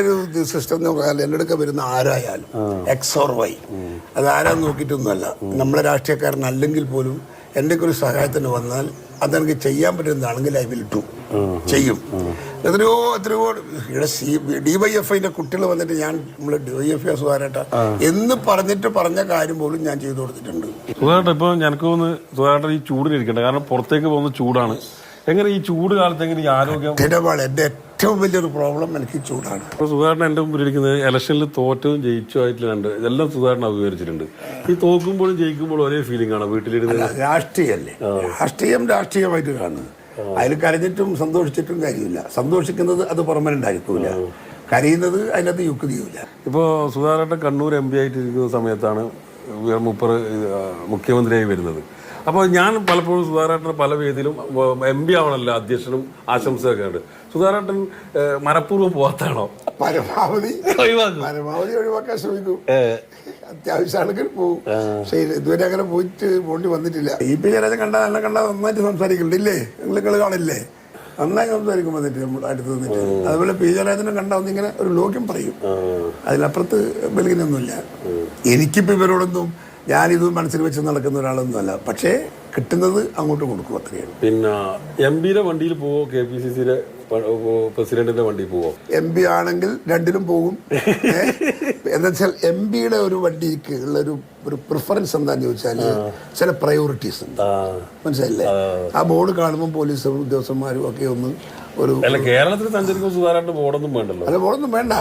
ഒരു സിസ്റ്റം എന്ന് പറഞ്ഞാൽ എന്റെ അടുക്ക വരുന്ന ആരായാലും എക്സ് ഓർ വൈ അത് ആരാന്ന് നോക്കിയിട്ടൊന്നുമല്ല. നമ്മളെ രാഷ്ട്രീയക്കാരനല്ലെങ്കിൽ പോലും എന്റെ ഒരു സഹായത്തിന് വന്നാൽ അതെനിക്ക് ചെയ്യാൻ പറ്റുന്നതാണെങ്കിൽ ഐ വിൽ ടു ചെയ്യും. എത്രയോ എത്രയോ ഇവിടെ സി ഡി വൈ എഫ് ഐന്റെ കുട്ടികൾ വന്നിട്ട് ഞാൻ നമ്മൾ ഡി വൈ എഫ് സുധാരേട്ട എന്ന് പറഞ്ഞിട്ട് പറഞ്ഞ കാര്യം പോലും ഞാൻ ചെയ്തു കൊടുത്തിട്ടുണ്ട്. സുധാകരൻ ഇപ്പൊ ഞങ്ങൾക്ക് ഒന്ന് സുധാകരൻ ഈ ചൂടിനിരിക്കട്ടെ. കാരണം പുറത്തേക്ക് പോകുന്ന ചൂടാണ്. എങ്ങനെ ഈ ചൂട് കാലത്ത് എങ്ങനെ ഈ ആരോഗ്യം എന്റെ ഏറ്റവും വലിയൊരു പ്രോബ്ലം എനിക്ക് ചൂടാണ്. ഇപ്പൊ സുധാകരൻ എന്റെ മുമ്പിൽ ഇരിക്കുന്നത് ഇലക്ഷനിൽ തോറ്റവും ജയിച്ചു ആയിട്ടുള്ള രണ്ട് ഇതെല്ലാം സുധാകരൻ അഭിമുഖീകരിച്ചിട്ടുണ്ട്. ഈ തോക്കുമ്പോഴും ജയിക്കുമ്പോഴും ഒരേ ഫീലിംഗ് ആണ് വീട്ടിലിരുന്ന്. രാഷ്ട്രീയല്ലേ? രാഷ്ട്രീയം രാഷ്ട്രീയമായിട്ട് കാണുന്നത് അതിൽ കരഞ്ഞിട്ടും സന്തോഷിച്ചിട്ടും കാര്യമില്ല. സന്തോഷിക്കുന്നത് അത് പെർമനന്റ് ആയിരിക്കൂല കരയുന്നത് അതിനകത്ത് യുക്തിയുമില്ല ഇപ്പോ സുധാരണ കണ്ണൂർ എം പി ആയിട്ടിരിക്കുന്ന സമയത്താണ് മുപ്പർ മുഖ്യമന്ത്രിയായി വരുന്നത്. അപ്പോൾ ഞാൻ പലപ്പോഴും സുധാകരേട്ടന് പല വേദിയിലും എം പി ആവണല്ലോ അധ്യക്ഷനും ആശംസയൊക്കെ ഉണ്ട് സുധാകരേട്ടൻ മനഃപൂർവം പോകാത്താണോ പരമാവധി പരമാവധി ഒഴിവാക്കാൻ ശ്രമിക്കും. അത്യാവശ്യമാണെങ്കിൽ പോകും പക്ഷേ ഇതുവരെ അങ്ങനെ പോയിട്ട് പോണ്ടി വന്നിട്ടില്ല. ഈ പി ജയരാജൻ കണ്ടാൽ നല്ല കണ്ടാൽ നന്നായിട്ട് സംസാരിക്കുന്നുണ്ട് ഇല്ലേ നിങ്ങൾ നിങ്ങൾ കാണില്ലേ? നന്നായി സംസാരിക്കും വന്നിട്ട് നമ്മുടെ അടുത്ത് നിന്നിട്ട് അതുപോലെ പി ജയരാജനെ കണ്ടാൽ ഒന്നിങ്ങനെ ഒരു ലോക്യം പറയും. അതിലപ്പുറത്ത് ബലിഗനൊന്നുമില്ല എനിക്കിപ്പോൾ ഇവരോടൊന്നും ഞാനിത് മനസ്സിൽ വെച്ച് നടക്കുന്ന ഒരാളൊന്നുമല്ല പക്ഷേ കിട്ടുന്നത് അങ്ങോട്ട് കൊടുക്കും അത്രയാണ് പിന്നെ എം പിയുടെ വണ്ടിയിൽ പോവോ? കെ പി സി സിയുടെ പ്രസിഡന്റിന്റെ വണ്ടിയിൽ പോവോ? എം പി ആണെങ്കിൽ രണ്ടിലും പോകും. എന്താ വെച്ചാൽ എം പിയുടെ ഒരു വണ്ടിക്ക് ഉള്ള ഒരു ഒരു പ്രിഫറൻസ് എന്താന്ന് ചോദിച്ചാൽ ചില പ്രയോറിറ്റീസ് ഉണ്ട്. മനസ്സിലായില്ലേ? ആ. ബോർഡ് കാണുമ്പോൾ പോലീസ് ഉദ്യോഗസ്ഥന്മാരും ഒക്കെ ഒന്ന് ഒരു കേരളത്തിൽ സഞ്ചരിക്കുമ്പോൾ സുധാരണ ബോർഡൊന്നും വേണ്ടല്ലോ. അല്ല ബോർഡൊന്നും വേണ്ട.